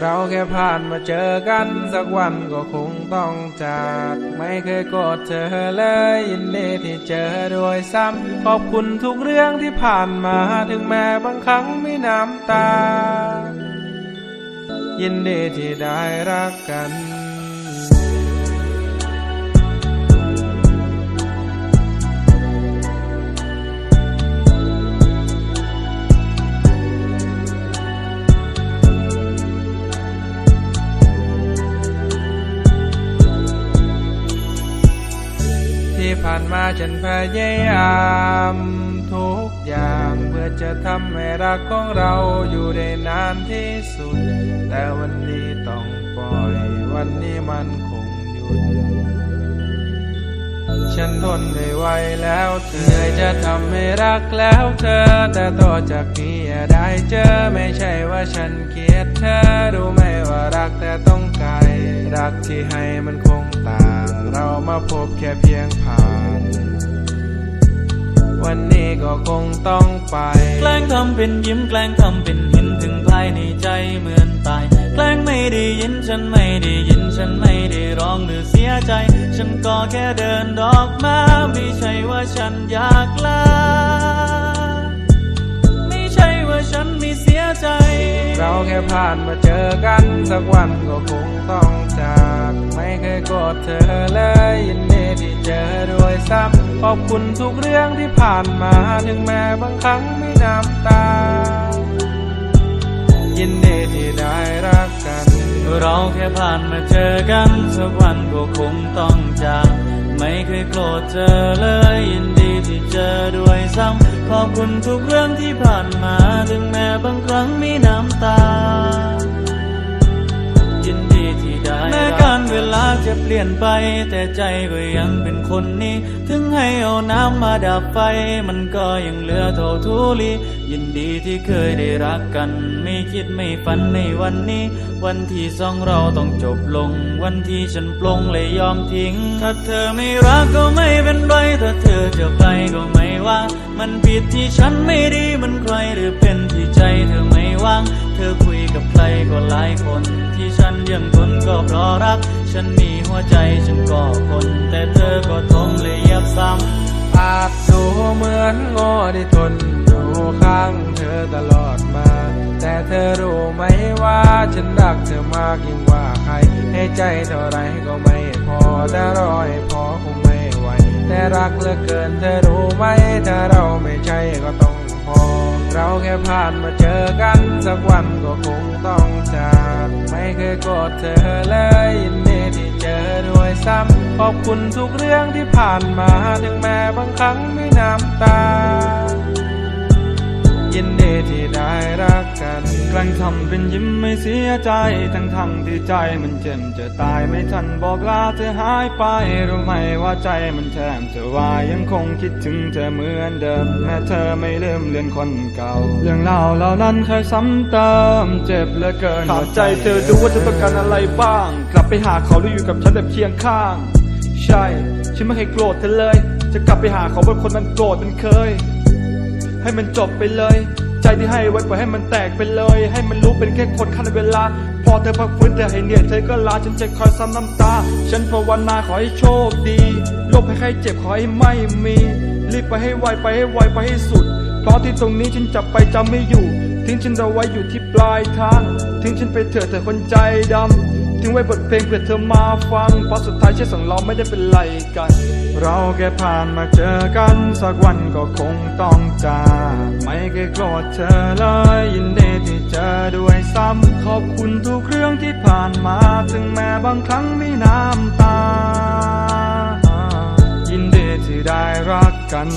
เราแค่ผ่านมาเจอกันสักวันก็คงต้องจาก ไม่เคยโกรธเธอเลยยินดีที่เจอด้วยซ้ำขอบคุณทุกเรื่องที่ผ่านมาถึงแม้บางครั้งมีน้ำตา ยินดีที่ได้รักกันานมาฉันพยายามทุกอย่างเพื่อจะทำให้รักของเราอยู่ได้นานที่สุด แต่วันนี้ต้องปล่อย วันนี้มันคงหยุด ฉันทนไม่ไหวแล้วเธอจะทำให้รักแล้วเธอ แต่ต่อจากนี้อย่าได้เจอไม่ใช่ว่าฉันเกลียดเธอรู้ไหมว่ารักแต่ต้องไกลรักที่ให้มันคง ต่างเรามาพบแค่เพียงผ่าน วันนี้ก็คงต้องไป แกล้งทำเป็นยิ้มแกล้งทำเป็นเห็นถึงภายในใจเหมือนตาย แกล้งไม่ได้ยินฉันไม่ได้ยินฉันไม่ได้ร้องหรือเสียใจ ฉันก็แค่เดินดอกมาไม่ใช่ว่าฉันอยากลาานมาเจอกันสักวันก็คงต้องจาก ไม่เคยโกรธเธอเลยยินดีที่เจอด้วยซ้ำขอบคุณทุกเรื่องที่ผ่านมาถึงแม้บางครั้งมีน้ำตา ยินดีที่ได้รักกัน เราแค่ผ่านมาเจอกันสักวันก็คงต้องจาก ไม่เคยโกรธเธอเลยยินดีที่เจอด้วยซ้ำขอบคุณทุกเรื่องที่ผ่านมา ถึงแม้บางครั้งมีน้ำตา เปลี่ยนไป แต่ใจก็ยังเป็นคนนี้ ถึงให้เอาน้ำมาดับไฟ มันก็ยังเหลือเท่าทุลียินดีที่เคยได้รักกัน ไม่คิดไม่ฝันในวันนี้ วันที่สองเราต้องจบลง วันที่ฉันปลงเลยยอมทิ้ง ถ้าเธอไม่รักก็ไม่เป็นไร ถ้าเธอจะไปก็ไม่ว่า มันผิดที่ฉันไม่ดีมันใครหรือเป็นที่ใจเธอไม่ว่าง เธอคุยกับใครก็หลายคน ที่ฉันยังทนก็เพราะรัก ฉันมีหัวใจฉันก็คน แต่เธอก็ทมเลยยับซ้ำอาจดูเหมือนโง่ที่ทนอยู่ข้างเธอตลอดมา แต่เธอรู้ไหมว่าฉันรักเธอมากยิ่งกว่าใคร ให้ใจเท่าไรก็ไม่พอแต่รอให้พอคงไม่ไหวแต่รักเหลือเกินเธอรู้ไหมถ้าเราไม่ใช่ก็ต้อง เราแค่ผ่านมาเจอกันสักวันก็คงต้องจาก ไม่เคยโกรธเธอเลยยินดีที่เจอด้วยซ้ำขอบคุณทุกเรื่องที่ผ่านมา ถึงแม้บางครั้งมีน้ำตา ยินดีที่ได้รักกันกลั้งทำเป็นยิ้มไม่เสียใจ ทั้งทั้งที่ใจมันเจ็บจะตายไม่ทันบอกลาเธอหายไปรู้ไหมว่าใจมันแทบจะวายยังคงคิดถึงเธอเหมือนเดิม แม้เธอไม่ลืมเลือนคนเก่า เรื่องเล่าเหล่านั้นเคยซ้ำเติมเจ็บเหลือเกินถามใจเธอดูว่าเธอต้องการอะไรบ้าง กลับไปหาเขาหรืออยู่กับฉันแบบเคียงข้าง ใช่ ฉันไม่เคยโกรธเธอเลย จะกลับไปหาเขาบนคนนั้นโกรธมันเคย ให้มันจบไปเลย ใจที่ให้ไว้ปล่อยให้มันแตกไปเลย ให้มันรู้เป็นแค่คนขั้นเวลา พอเธอพักฟื้นเธอให้เหนื่อยเธอก็ลาฉันจะคอยซ้ำน้ำตา ฉันภาวนาขอให้โชคดีโรคภัยไข้เจ็บขอให้ไม่มีรีบไปให้ไวไปให้ไวไปให้สุด เพราะที่ตรงนี้ฉันจับไปจำไม่อยู่ ทิ้งฉันเอาไว้อยู่ที่ปลายทาง ทิ้งฉันไปเถอะเธอคนใจดำ ทิ้งไว้บทเพลงเพื่อเธอมาฟังพอสุดท้ายชีวิตของเราไม่ได้เป็นไรกัน เราแค่ผ่านมาเจอกัน สักวันก็คงต้องจากไม่เคยโกรธเธอเลย ยินดีที่เจอด้วยซ้ำขอบคุณทุกเรื่องที่ผ่านมา ถึงแม้บางครั้งมีน้ำตา ยินดีที่ได้รักกัน